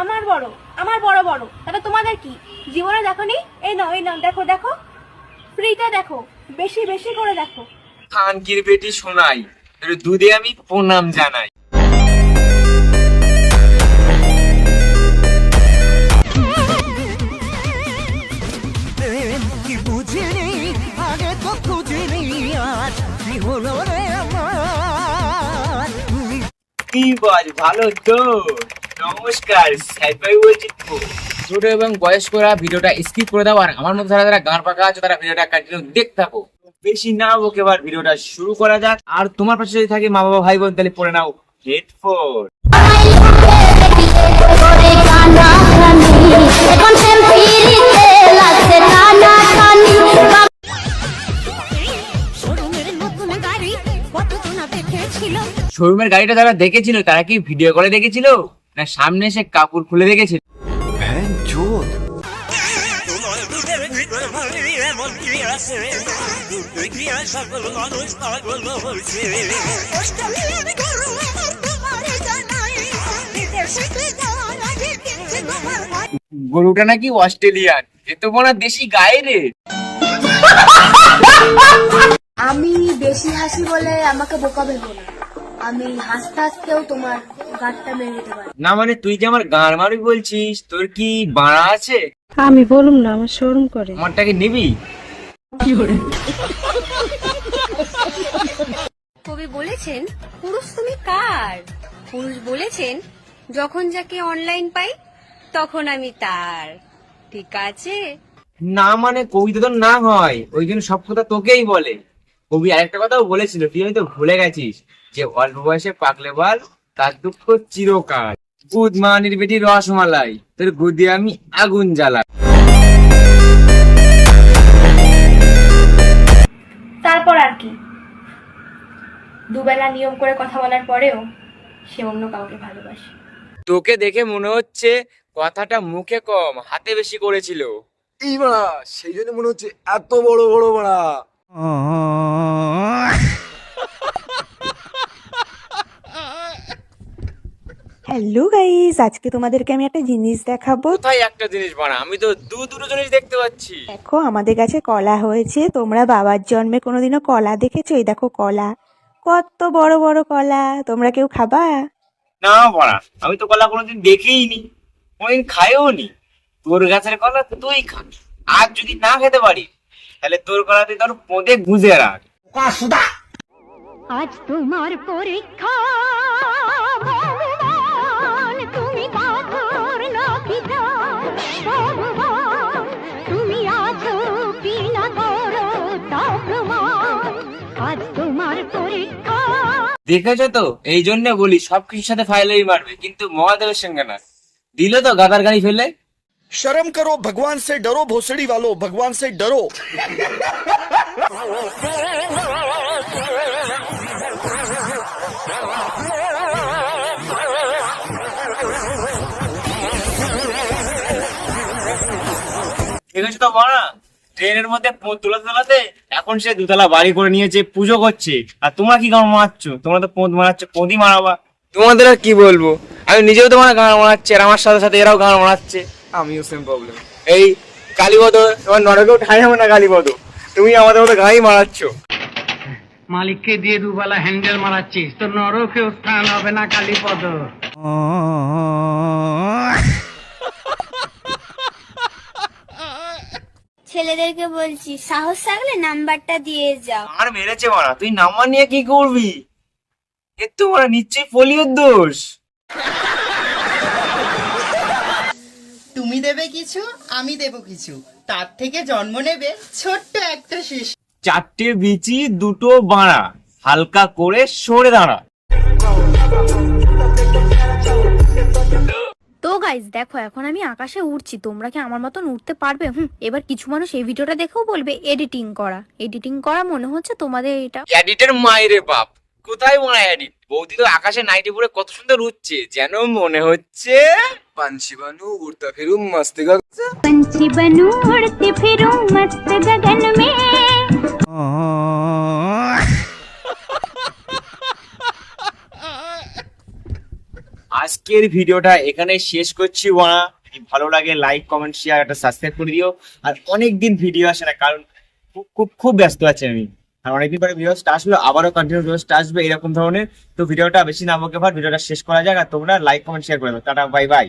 আমার বড় আমার বড় বড়। তাহলে তোমাদের কি? জীবনে দেখো নি এই নাও এই নাও দেখো দেখো। ফ্রিতে দেখো বেশি বেশি করে দেখো। খানকির বেটি শোনাই দুধে আমি প্রণাম জানাই। কি বুঝিনি আগে তো খুঁজিনি আজ কি হলো রে আমার? কি বল ভালো তো? নমস্কার, সাইফাই বলছি ছোট এবং বয়স্করা ভিডিওটা স্কিপ করে দাও, আর আমার মতো যারা যারা গান পাকা আছে, তারা ভিডিওটা কন্টিনিউ দেখতে থাকো। বেশি না বকে এবার ভিডিওটা শুরু করা যাক। আর তোমার পাশে যদি থাকে মা বাবা ভাই বোন তাহলে পড়ে নাও হেডফোন শোরুমের গাড়িটা যারা দেখেছিল, তারা কি ভিডিও করে দেখেছিল? না সামনে এসে কাপড় খুলে ভাই গরুটা নাকি অস্ট্রেলিয়ান। এ তো মনে দেশি গায়ে রে আমি বেশি হাসি বলে আমাকে বোকা ভেবো না। আমি হাসতে হাসতেও তোমার গাঁটটা মেরে দিতে পারি। না মানে তুই যে আমার গান মারবি বলছিস তোর কি বাড়া আছে? আমি বলুম না আমার শোরুম করে। আমারটাকে নিবি? কবি বলেছেন পুরুষ তুমি কার? পুরুষ বলেছেন যখন যাকে অনলাইন পাই তখন আমি তার। ঠিক আছে? না মানে কবিতা তো না হয় ওই জন্য সব কথা তোকেই বলে। কবি আরেকটা কথাও বলেছিল তুই হয়তো ভুলে গেছিস যে অল্প বয়সে পাকলে বল তার দুঃখ চিরকাল। গুদ মানির বেটি রসমালাই তোর গুদে আমি আগুন জ্বালাই। তারপর আর কি? দুবেলা নিয়ম করে কথা বলার পরেও সে অন্য কাউকে ভালোবাসে। তোকে দেখে মনে হচ্ছে কথাটা মুখে কম হাতে বেশি করেছিল। এই বাড়া সেই জন্য মনে হচ্ছে এত বড় বড় বাড়া। হ্যালো গাইস আজকে তোমাদেরকে আমি একটা জিনিস দেখাবো। কোথায় একটা জিনিস বানা? আমি তো দু দুটো জিনিস দেখতে পাচ্ছি। দেখো আমাদের কাছে কলা হয়েছে। তোমরা বাবার জন্মে কোনোদিনও কলা দেখেছ? এই দেখো কলা। কত বড় বড় কলা। তোমরা কেউ খাবা? না বাড়া। আমি তো কলা কোনোদিন দেখেই নি কোনোদিন খাইও নি তোর গাছের কলা তুই খা আর যদি না খেতে পারি তাহলে তোর কলা তুই তোর পোঁদে গুঁজে রাখ। আজ তোমার পরীক্ষা ভগবান তুমি পাথর নাকি জান? ভগবান তুমি আছো কি করো তা প্রমাণ। আজ তোমার পরীক্ষা। দেখেছ তো? এই জন্য বলি সবকিছুর সাথে ফাইলেই মারবে কিন্তু মহাদেবের সঙ্গে না। দিল তো গাদার গাড়ি ফেলে शर्म करो भगवान से डरो भोसड़ी वालों भगवान से डरो দেখেছো তো বড়া ট্রেনের মধ্যে পো- তোলাতে তোলাতে এখন সে দুতলা বাড়ি করে নিয়েছে পুজো করছে আর তোমরা কি গান মারাচ্ছ তোমরা তো পোঁদ মারাচ্ছ পোঁদই মারাবা তোমাদের আর কি বলবো আমি নিজেও তোমার গান মারাচ্ছি আর আমার সাথে সাথে এরাও গান মারাচ্ছে আমিও সেম প্রবলেম এই কালীপদ তোমার নরকেও ঠাই হবে না কালীপদ তুমি আমাদের মতো গানই মারাচ্ছ। মালিককে দিয়ে দুবেলা হ্যান্ডেল মারাচ্ছিস তো নরকেও স্থান হবে না কালীপদ ছেলেদেরকে বলছি সাহস থাকলে নাম্বারটা দিয়ে যাও। আর মেরেছে মারা তুই নাম্বার নিয়ে কি করবি? এ তো মারা নিশ্চয়ই পোলিওর দোষ। তুমি দেবে কিছু আমি দেব কিছু। তার থেকে জন্ম নেবে ছোট্ট একটা শিশু। চারটে বিচি দুটো বাড়া। হালকা করে সরে দাঁড়া। তো গাইজ দেখো এখন আমি আকাশে উড়ছি। তোমরা কি আমার মতন উঠতে পারবে? হুম এবার কিছু মানুষ এই ভিডিওটা দেখেও বলবে এডিটিং করা। এডিটিং করা মনে হচ্ছে তোমাদের এটা এডিটের মায়েরে বাপ। কোথায় মনে হয় এডিট বৌদি তো আকাশে নাইটি পরে কত সুন্দর উঠছে যেন মনে হচ্ছে पांछी बनू उड़ता फिरूं मस्त गा पंछी बनूं उड़ती फिरूं मस्त गगन में আজকের ভিডিওটা এখানে শেষ করছি ওনা যদি ভালো লাগে লাইক কমেন্ট শেয়ার একটা সাবস্ক্রাইব করে দিও আর অনেক দিন ভিডিও আসে না কারণ খুব খুব খুব ব্যস্ত আছি আমি আর অনেকদিন পরে ভিডিও আসলো, আবারও কন্টিনিউ ভিডিও আসবে এরকম ধরনের। তো ভিডিওটা বেশি না ভার ভিডিওটা শেষ করা যাক, আর তোমরা লাইক কমেন্ট শেয়ার করে দাও। Tata bye bye